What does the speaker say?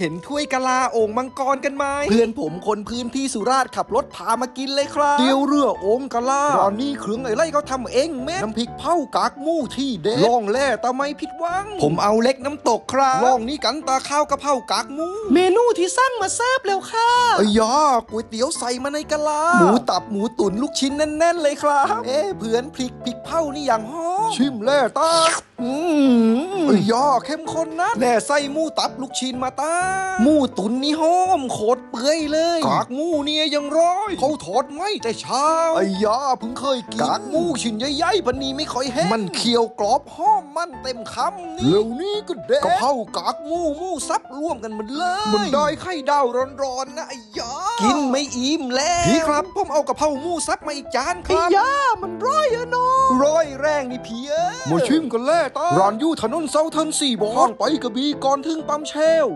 เห็นถ้วยกะลาโอ่งมังกรกันไหมเพื่อนผมคนพื้นที่สุราษฎร์ขับรถพามากินเลยครับเตียวเรือโอ่งกะลาร้านนี้เครื่องไอ้ไรเขาทำเองแม่น้ำพริกเผากากหมูที่เด็ดล่องแล่ตะไม่ผิดหวัง ผมเอาเล็กน้ำตกครับล่องนี้กันตาข้าวกะเพรากากหมูเมนูที่สั่งมาเสิร์ฟแล้วค่ะอ้ยาก๋วยเตี๋ยวใส่มาในกะลาหมูตับหมูตุ๋นลูกชิ้นแน่นๆเลยครับ เอ๊ะเพื่อนพริกพริกเผานี่อย่างหอมชิมแล่ตาอืม อ้ยาเข้มข้นนะแล่ใส่หมูตับลูกชิ้นมาตาหมูตุ๋นนี่หอมโคตรเปื่อยเลยกากหมูเนี่ยยังร้อยเขาทอดไหมแต่เช้าไอ้ยาเพิ่งเคยกินกากหมูชิ้นใหญ่ๆปันนี้ไม่ค่อยแห้งมันเคี่ยวกรอบหอมมันเต็มคำนี่แล้วนี่ก็เด็ดกะเพรากากหมูหมูซับร่วมกันหมันเลยมันได้ไข่ดาวร้อนๆนะไอ้ยากินไม่อิ่มแล้วพี่ครับผมเอากะเพราหมูซับมาอีกจานครับไอ้ยามันร้อยอะเนาะร้อยแร งนี่พี่เอ้ยมาชิมกันแล่ตาร้านอยู่ถนนเซาเทินสี่บอนไปกระบี่ก่อนถึงปั๊มเชล